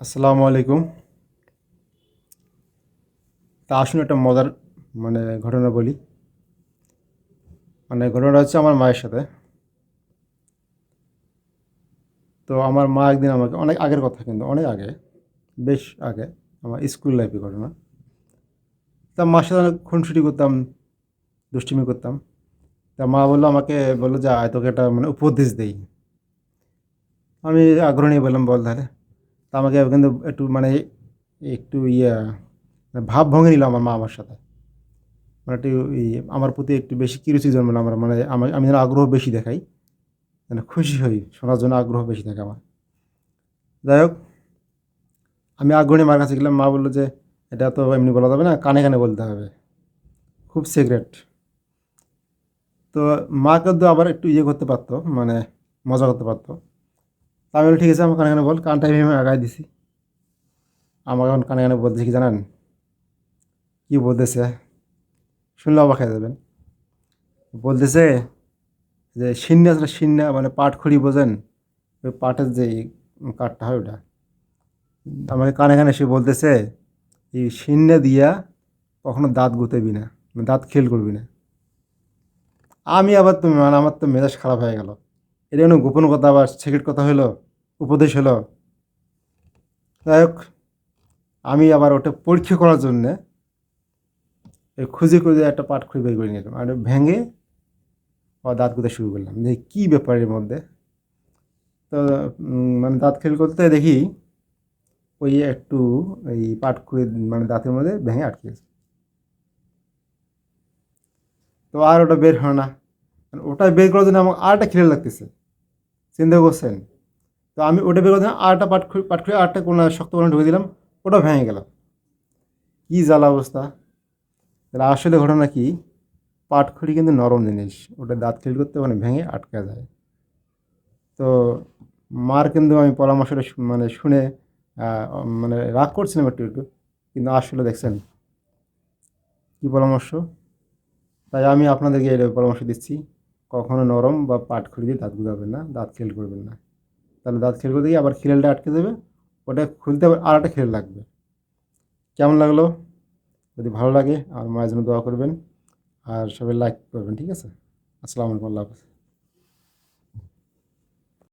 আসসালামু আলাইকুম। তা আসুন একটা মজার মানে ঘটনা বলি। মানে ঘটনাটা হচ্ছে আমার মায়ের সাথে। তো আমার মা একদিন আমাকে, অনেক আগের কথা কিন্তু, অনেক আগে, বেশ আগে, আমার স্কুল লাইফের ঘটনা। তা মার সাথে অনেক খুনসুটি করতাম, দুষ্টিমি করতাম। তা মা বলল, আমাকে বলল যে, আয়, তোকে একটা মানে উপদেশ দেই। আমি আগ্রহ নিয়ে বললাম, বল তাহলে। তা আমাকে কিন্তু একটু মানে একটু ইয়ে ভাব ভঙ্গে নিল আমার মা আমার সাথে। মানে একটু আমার প্রতি একটু বেশি কিরুচি জন্মালো আমার মানে আমি যেন আগ্রহ বেশি দেখাই, যেন খুশি হই, শোনার জন্য আগ্রহ বেশি থাকে আমার। যাই হোক, আমি আগ্রহী মার কাছে গেলাম, মা বলল যে, এটা তো এমনি বলা যাবে না, কানে কানে বলতে হবে। খুব সিক্রেট তো মাকে তো আবার একটু ইয়ে করতে পারতো মানে মজা করতে পারতো। আমি বলি ঠিক আছে আমার কানে কানে বল, কানটা ভেবে আগায় দিছি। আমাকে এখন কানে কানে বলতেছি, কি জানেন? কি বলতেছে? শুনলে অবাক হয়ে যাবেন। বলতেছে যে সিন্না আসলে সিন্না মানে পাট খড়ি বোঝেন? ওই পাটের যে কাঠটা হয় ওটা। আমাকে কানে কানে সে বলতেছে, এই সিন্না দিয়া কখনো দাঁত গুতাবি না মানে দাঁত খেল করবি না। আমি আবার তো মানে আমার তো মেজাজ খারাপ হয়ে গেল। এটা কোনো গোপন কথা আবার সিক্রেট কথা হলো, উপদেশ হলো? যাই হোক, আমি আবার ওটা পরীক্ষা করার জন্যে খুঁজে খুঁজে একটা পাট খুঁজে বের করে নিলাম আর ভেঙে আবার দাঁত করতে শুরু করলাম। যে কী ব্যাপার এর মধ্যে। তো মানে দাঁত খেল করতে দেখি ওই একটু এই পাট খুঁড়ে মানে দাঁতের মধ্যে ভেঙে আটকে গেছে। তো আর ওটা বের হয় না। মানে ওটা বের করার জন্য আমার আরটা খেলে লাগতেছে। চিন্তা করছেন? তো আমি ওটা বের করতে আরটা পাট পাট খুঁড়ে আরটা কোনো শক্ত কোনো ঢুকে দিলাম, ওটা ভেঙে গেল। কী জ্বালা অবস্থা। তাহলে আসলে ঘটনা কি? পাটখড়ি কিন্তু নরম জিনিস, ওটা দাঁত খিল করতে মানে ভেঙে আটকা যায়। তো মার কিন্তু আমি পরামর্শটা মানে শুনে মানে রাগ করছিলাম একটু একটু, কিন্তু আসলে দেখছেন, কী পরামর্শ? তাই আমি আপনাদেরকে এই পরামর্শ দিচ্ছি। কখনো নরম বা পাটখড়ি দিয়ে দাঁত গুঁজাবেন না, দাঁত খেল করবেন না। তাহলে দাঁত খেল করতে গিয়ে আবার খিলালটা আটকে দেবে, ওটা খুলতে আবার আর একটা খেল লাগবে। কেমন লাগল? যদি ভালো লাগে, আমার মায়ের জন্য দোয়া করবেন। আর সবাই লাইক করবেন, ঠিক আছে? আসসালামু আলাইকুম, আল্লাহ হাফেজ।